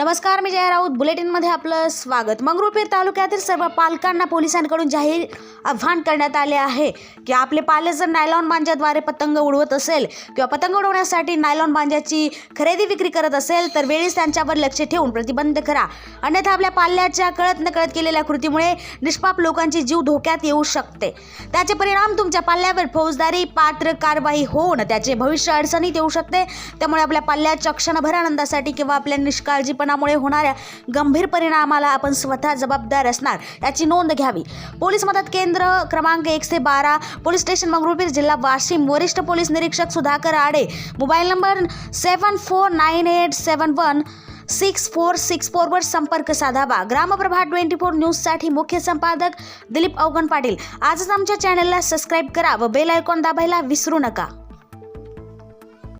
नमस्कार मी जया राऊत. बुलेटिनमध्ये आपलं स्वागत. मंगरुळपीर तालुक्यातील सर्व पालकांना पोलिसांकडून जाहीर आव्हान करण्यात आले आहे की आपले पाले जर नायलॉन बांज्याद्वारे पतंग उडवत असेल किंवा पतंग उडवण्यासाठी नायलॉन बांज्याची खरेदी विक्री करत असेल तर वेळीच त्यांच्यावर लक्ष ठेवून प्रतिबंध करा. अन्यथा आपल्या पाल्याच्या कळत नकळत केलेल्या कृतीमुळे निष्पाप लोकांची जीव धोक्यात येऊ शकते. त्याचे परिणाम तुमच्या पाल्यावर फौजदारी पात्र कारवाई होऊन त्याचे भविष्य अडचणीत येऊ शकते. त्यामुळे आपल्या पाल्याच्या क्षणभर आनंदासाठी किंवा आपल्या निष्काळजीपणामुळे होणाऱ्या गंभीर परिणामाला आपण स्वतः जबाबदार असणार याची नोंद घ्यावी. पोलीस मदत केंद्र क्रमांक एकशे बारा पोलीस स्टेशन मंगरुळपीर जिल्हा वाशिम वरिष्ठ पोलीस निरीक्षक Sudhakar Ade mobile number seven four nine eight seven one six four six फोरवर संपर्क साधावा. ग्रामप्रभा ट्वेंटी फोर न्यूजसाठी मुख्य संपादक दिलीप अवगण पाटील. आजच आमच्या चॅनलला सबस्क्राईब करा व बेल आयकॉन दाबायला विसरू नका.